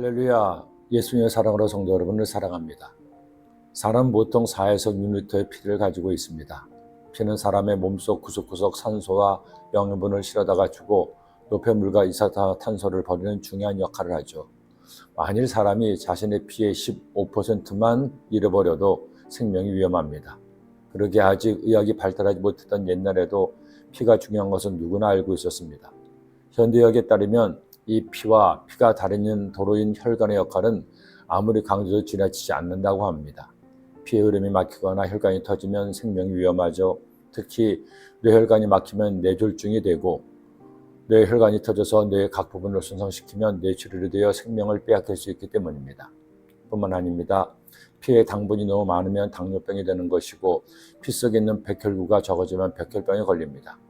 할렐루야. 예수님의 사랑으로 성도 여러분을 사랑합니다. 사람은 보통 4에서 6리터의 피를 가지고 있습니다. 피는 사람의 몸속 구석구석 산소와 영양분을 실어다가 주고 노폐물과 이산화탄소를 버리는 중요한 역할을 하죠. 만일 사람이 자신의 피의 15%만 잃어버려도 생명이 위험합니다. 그러게 아직 의학이 발달하지 못했던 옛날에도 피가 중요한 것은 누구나 알고 있었습니다. 현대의학에 따르면 이 피와 피가 다니는 도로인 혈관의 역할은 아무리 강조도 지나치지 않는다고 합니다. 피의 흐름이 막히거나 혈관이 터지면 생명이 위험하죠. 특히 뇌혈관이 막히면 뇌졸중이 되고 뇌혈관이 터져서 뇌의 각 부분을 손상시키면 뇌출혈이 되어 생명을 빼앗길 수 있기 때문입니다. 뿐만 아닙니다. 피에 당분이 너무 많으면 당뇨병이 되는 것이고 피 속에 있는 백혈구가 적어지면 백혈병에 걸립니다.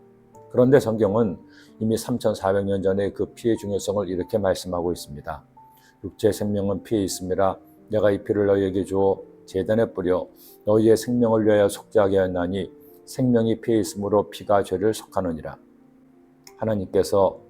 그런데 성경은 이미 3,400년 전에 그 피의 중요성을 이렇게 말씀하고 있습니다. 육체 생명은 피에 있습니다. 내가 이 피를 너희에게 주어 재단에 뿌려 너희의 생명을 위하여 속죄하게 하나니 생명이 피에 있으므로 피가 죄를 속하느니라. 하나님께서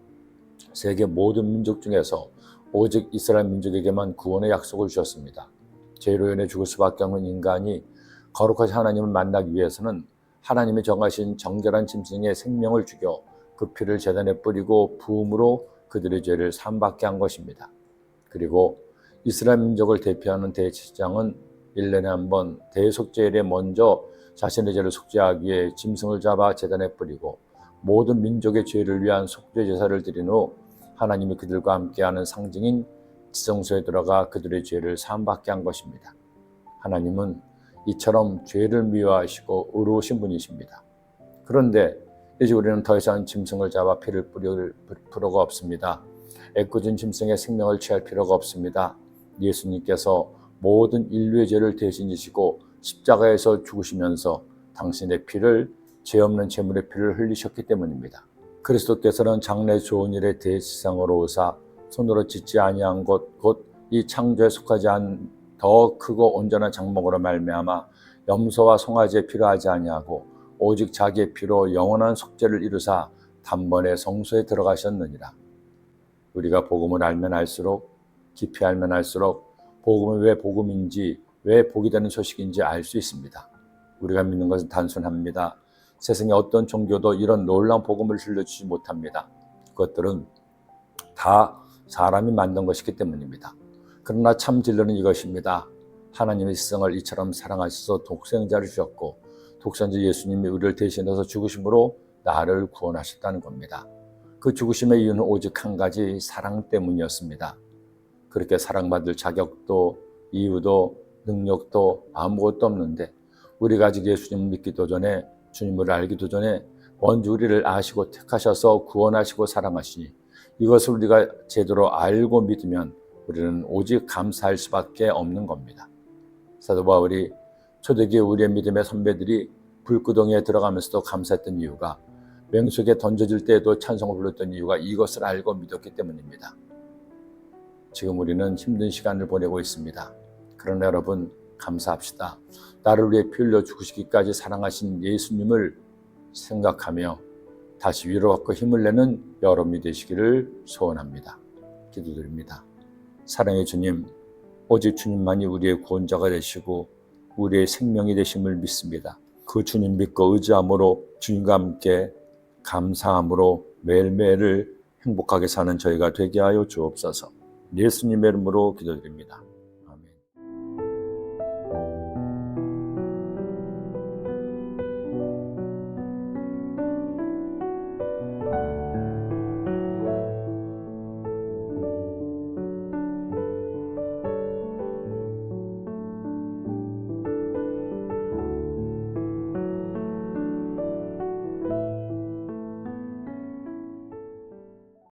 세계 모든 민족 중에서 오직 이스라엘 민족에게만 구원의 약속을 주셨습니다. 죄로 인해 죽을 수밖에 없는 인간이 거룩하신 하나님을 만나기 위해서는 하나님이 정하신 정결한 짐승의 생명을 죽여 그 피를 재단에 뿌리고 부음으로 그들의 죄를 삼받게 한 것입니다. 그리고 이스라엘 민족을 대표하는 대제사장은 1년에 한 번 대속죄일에 먼저 자신의 죄를 속죄하기 위해 짐승을 잡아 재단에 뿌리고 모든 민족의 죄를 위한 속죄 제사를 드린 후 하나님이 그들과 함께하는 상징인 지성소에 들어가 그들의 죄를 사함받게 한 것입니다. 하나님은 이처럼 죄를 미워하시고 의로우신 분이십니다. 그런데 이제 우리는 더 이상 짐승을 잡아 피를 뿌릴 필요가 없습니다. 애꿎은 짐승의 생명을 취할 필요가 없습니다. 예수님께서 모든 인류의 죄를 대신 지시고 십자가에서 죽으시면서 당신의 피를 죄 없는 제물의 피를 흘리셨기 때문입니다. 그리스도께서는 장래 좋은 일의 대지상으로 오사 손으로 짓지 아니한 것 곧 이 창조에 속하지 않은 더 크고 온전한 장목으로 말미암아 염소와 송아지의 피로 하지 아니하고 오직 자기의 피로 영원한 속죄를 이루사 단번에 성소에 들어가셨느니라. 우리가 복음을 알면 알수록 깊이 알면 알수록 복음이 왜 복음인지 왜 복이 되는 소식인지 알 수 있습니다. 우리가 믿는 것은 단순합니다. 세상의 어떤 종교도 이런 놀라운 복음을 들려주지 못합니다. 그것들은 다 사람이 만든 것이기 때문입니다. 그러나 참 진리는 이것입니다. 하나님의 세상을 이처럼 사랑하셔서 독생자를 주셨고 독생자 예수님이 우리를 대신해서 죽으심으로 나를 구원하셨다는 겁니다. 그 죽으심의 이유는 오직 한 가지 사랑 때문이었습니다. 그렇게 사랑받을 자격도 이유도 능력도 아무것도 없는데 우리가 아직 예수님을 믿기도 전에 주님을 알기도 전에 먼저 우리를 아시고 택하셔서 구원하시고 사랑하시니 이것을 우리가 제대로 알고 믿으면 우리는 오직 감사할 수밖에 없는 겁니다. 사도 바울이 초대기에 우리의 믿음의 선배들이 불구덩이에 들어가면서도 감사했던 이유가 맹수에게 던져질 때에도 찬송을 불렀던 이유가 이것을 알고 믿었기 때문입니다. 지금 우리는 힘든 시간을 보내고 있습니다. 그러나 여러분 감사합시다. 나를 위해 피 흘려 죽으시기까지 사랑하신 예수님을 생각하며 다시 위로받고 힘을 내는 여러분이 되시기를 소원합니다. 기도드립니다. 사랑의 주님, 오직 주님만이 우리의 구원자가 되시고 우리의 생명이 되심을 믿습니다. 그 주님 믿고 의지함으로 주님과 함께 감사함으로 매일매일을 행복하게 사는 저희가 되게 하여 주옵소서. 예수님의 이름으로 기도드립니다.